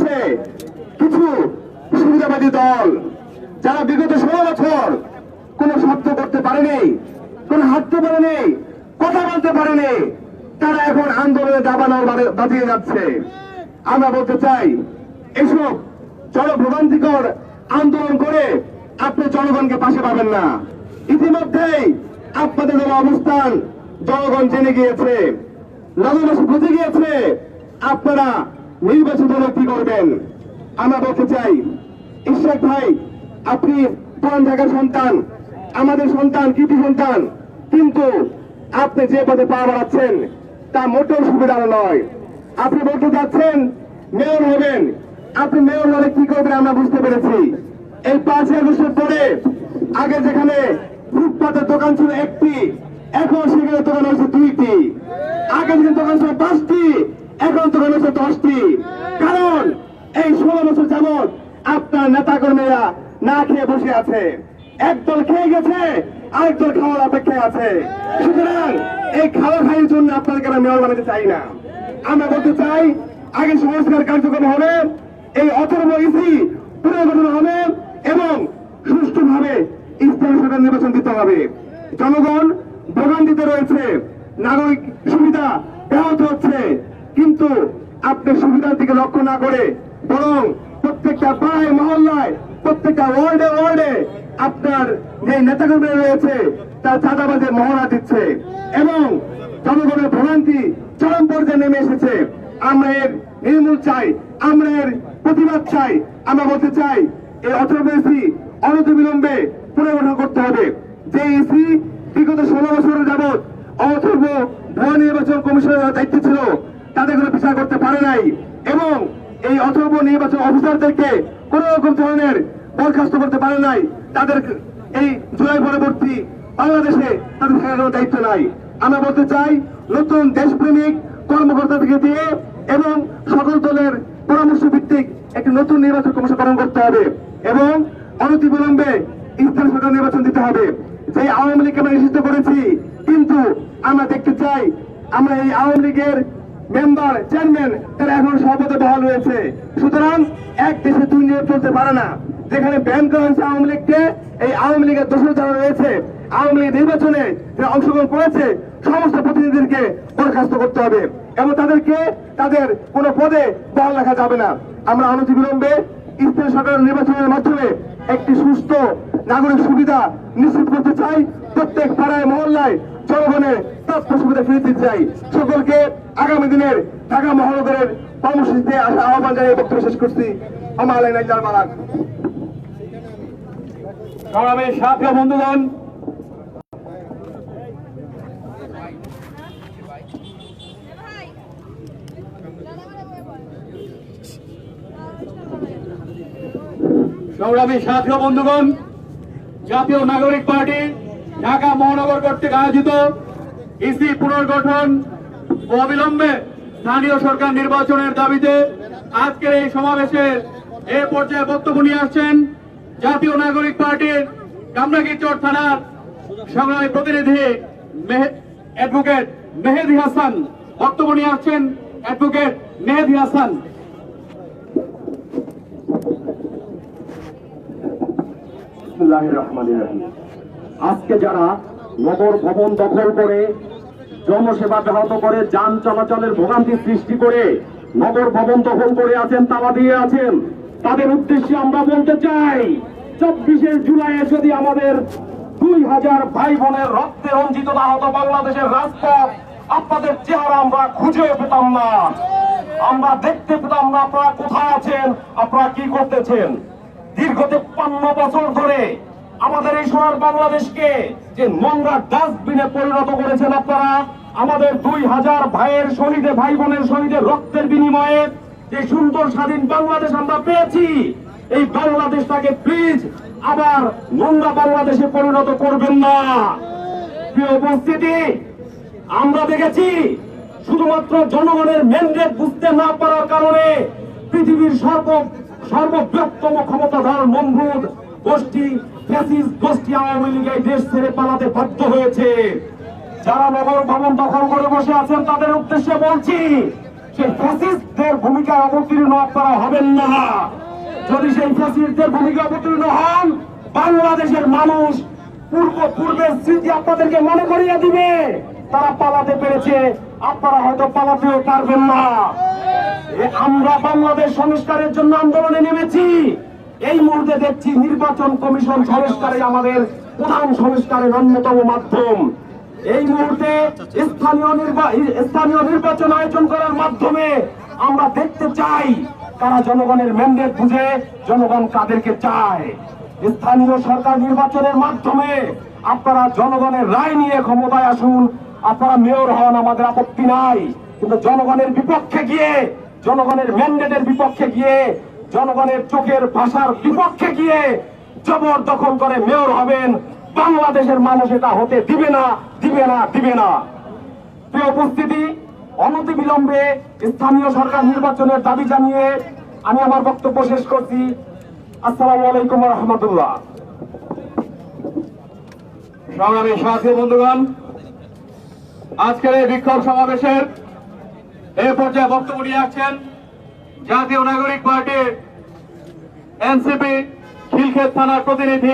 হচ্ছে কিছু সুবিধাবাদী দল যারা বিগত ষোলো বছর কোনো শব্দ করতে পারেনি, কোনো হাঁটতে পারেনি, কথা বলতে পারেনি, তারা এখন আন্দোলনে দাবানোর বাজিয়ে যাচ্ছে। আমরা বলতে চাই, এসব জনভোগান্তিকর আন্দোলন করে আপনি জনগণকে পাশে পাবেন না। ইতিমধ্যেই আপনাদের দল অবস্থান, জনগণ জেনে গিয়েছে নগরবাসী বুঝে গিয়েছে, আপনারা নির্বাচিত কি করবেন? আমরা বলতে চাই ইশাক ভাই, আপনি পুরান ঢাকার সন্তান, আমাদের সন্তান, কৃতি সন্তান, কিন্তু আপনি যে পদে পা বাড়াচ্ছেন, তা মোটেও সুবিধার নয়। আপনি বলতে যাচ্ছেন, মেয়র হবেন। আপনি মেয়র হলে কি করবেন আমরা বুঝতে পেরেছি। এই পাঁচই আগস্টের পরে, আগে যেখানে ফুটপাতের দোকান ছিল একটি, এখন সেখানে দোকান হয়েছে দুইটি। আগে যেখানে দোকান ছিল পাঁচটি এখন দোকান হয়েছে দশটি কারণ এই ষোলো বছর যাবৎ আপনার নেতা কর্মীরা না খেয়ে বসে আছে। একদল খেয়ে গেছে, আরেকদল খাওয়ার অপেক্ষায় আছে। সুতরাং এই খাওয়া খাইয়ের জন্য আপনাদেরকে আমরা মেয়র বানাতে চাই না। আমরা বলতে চাই, আগে সংস্কার কার্যক্রম হবে, এই অথর্ব ইসি পুনর্গঠন হবে এবং সুষ্ঠুভাবে স্থানীয় সরকার নির্বাচন দিতে হবে। জনগণ ভোগান্তিতে রয়েছে, নাগরিক সুবিধা ব্যাহত হচ্ছে। কিন্তু আপনি সুবিধার দিকে লক্ষ্য না করে বরং প্রত্যেকটা পাড়ায়, মহল্লায়, প্রত্যেকটা ওয়ার্ডে ওয়ার্ডে আপনার যে নেতাকর্মীরা রয়েছে, তার চাঁদাবাজে মহড়া দিচ্ছে এবং জনগণের ভোগান্তি চরম পর্যায়ে নেমে এসেছে। আমরা এর নির্মূল চাই, আমরা এর প্রতিবাদ চাই, আমরা বলতে চাই, এই এসি অনতিবিলম্বে পুনর্গঠন করতে হবে। যে ইসি বিগত ষোলো বছরের যাবৎ অথর্ব ভুয়া নির্বাচন কমিশনের দায়িত্ব ছিল তাদের কোনো বিচার করতে পারে নাই। এবং এই অথর্ব নির্বাচন অফিসারদেরকে কোন রকম ধরনের বরখাস্ত করতে পারে নাই। তাদের এই জুলাই পরবর্তী বাংলাদেশে তাদের থাকার কোনো দায়িত্ব নাই। আমরা বলতে চাই, নতুন দেশপ্রেমিক কর্মকর্তাদেরকে দিয়ে এবং সকল দলের পরামর্শ ভিত্তিক একটি নতুন নির্বাচন কমিশন গঠন করতে হবে এবং অনতিবিলম্বে স্থানীয় সরকার নির্বাচন দিতে হবে। যে আওয়ামী লীগকে আমরা নিষিদ্ধ করেছি, কিন্তু আমরা দেখতে চাই, আমরা এই আওয়ামী লীগের মেম্বার, চেয়ারম্যান, তারা এখন সভাপতি বহাল রয়েছে সুতরাং এক দেশে দুই নিয়োগ চলতে পারে না। যেখানে ব্যান করা হয়েছে আওয়ামী লীগকে, এই আওয়ামী লীগের দোষর যারা রয়েছে, আওয়ামী লীগ নির্বাচনে যারা অংশগ্রহণ করেছে, সমস্ত প্রতিনিধিদেরকে বরখাস্ত করতে হবে। এবং তাদেরকে তাদের কোনো পদে বহাল রাখা যাবে না। আমরা অনতিবিলম্বে স্থানীয় সরকার নির্বাচনের মাধ্যমে একটি সুস্থ নাগরিক সুবিধা নিশ্চিত করতে চাই। প্রত্যেক পাড়ায়, মহল্লায় জনগণের প্রাপ্য সুবিধা ফিরে দিতে চাই। সকলকে আগামী দিনের ঢাকা মহানগরের কর্মসূচিতে আসা আহ্বান জানিয়ে বক্তব্য শেষ করছি। আমার আলাই নাইজার মালাক। সংগ্রামী সাথী ও বন্ধুগণ, সংগ্রামী সাথী বন্ধুগণ, জাতীয় নাগরিক পার্টি ঢাকা মহানগর কর্তৃক আয়োজিত ইসি পুনর্গঠন ও অবিলম্বে স্থানীয় সরকার নির্বাচনের দাবিতে আজকের এই সমাবেশের এ পর্যায়ে বক্তব্য নিয়ে আসছেন জাতীয় নাগরিক পার্টির কামরাগীরচর থানার সংগ্রামী প্রতিনিধি অ্যাডভোকেট মেহেদি হাসান বক্তব্য নিয়ে আসছেন অ্যাডভোকেট মেহেদি হাসান রহমান রহিম। আজকে যারা নগর ভবন দখল করে, জনসেবা ব্যাহত করে, যান চলাচলের ভোগান্তি সৃষ্টি করে, নগর ভবন দখল করে আছেন, তালা দিয়ে আছেন, তাদের উদ্দেশ্যে আমরা বলতে চাই, চব্বিশে জুলাইয়ে যদি আমাদের দুই হাজার ভাই বোনের রক্তে রঞ্জিত না হতো বাংলাদেশের রাজপথ, আপনাদের চেহারা আমরা খুঁজে পেতাম না। আমরা দেখতে পেতাম না, আপনারা কোথায় আছেন, আপনারা কি করতেছেন? দীর্ঘ তেপ্পান্ন বছর ধরে আমাদের এই সোনার বাংলাদেশকে যে নোংরা ডাস্টবিনে পরিণত করেছেন আপনারা, আমাদের দুই হাজার ভাইয়ের শহীদে, ভাই বোনের শহীদের রক্তের বিনিময়ে যে সুন্দর স্বাধীন বাংলাদেশ আমরা পেয়েছি, এই বাংলাদেশটাকে প্লিজ আবার নোংরা বাংলাদেশে পরিণত করবেন না। প্রিয় উপস্থিতি, আমরা দেখেছি শুধুমাত্র জনগণের ম্যান্ডেট বুঝতে না পারার কারণে পৃথিবীর সর্ব সর্ববৃহত্তম ক্ষমতাধার মমরুদ গোষ্ঠী যারা নগর করে বসে আছেন, তাদের উদ্দেশ্যে বলছি ভূমিকায় অবতীর্ণ না। যদি ভূমিকা অবতীর্ণ হন, বাংলাদেশের মানুষ পূর্ব পূর্বের স্মৃতি আপনাদেরকে মনে করিয়ে দিবে। তারা পালাতে পেরেছে, আপনারা হয়তো পালাতেও পারবেন না। আমরা বাংলাদেশ সংস্কারের জন্য আন্দোলনে নেমেছি। এই মুহূর্তে দেখছি নির্বাচন কমিশন সংস্কারে আমাদের প্রধান সংস্কারের অন্যতম মাধ্যম। এই মুহূর্তে স্থানীয় স্থানীয় নির্বাচন আয়োজন করার মাধ্যমে আমরা দেখতে চাই তারা জনগণের ম্যান্ডেট বুঝে জনগণ কাদেরকে চায়। স্থানীয় সরকার নির্বাচনের মাধ্যমে আপনারা জনগণের রায় নিয়ে ক্ষমতায় আসুন। আপনারা মেয়র হন, আমাদের আপত্তি নাই। কিন্তু জনগণের বিপক্ষে গিয়ে, জনগণের ম্যান্ডেটের বিপক্ষে গিয়ে জনগণের চোখের ভাষার বিপক্ষে গিয়ে জবর দখল করে মেয়র হবেন। বাংলাদেশের মানুষ এটা হতে দিবে না দিবে না দিবে না। প্রিয় উপস্থিতি অনতি বিলম্বে স্থানীয় সরকার নির্বাচনের দাবি জানিয়ে আমি আমার বক্তব্য শেষ করছি। আসসালামু আলাইকুম রহমতুল্লাহ। সংগ্রামী সাথী বন্ধুগণ, আজকের এই বিক্ষোভ সমাবেশের এই পর্যায়ে বক্তব্য নিয়ে আসছেন জাতীয় নাগরিক পার্টির এনসিপি খিলক্ষেত থানার প্রতিনিধি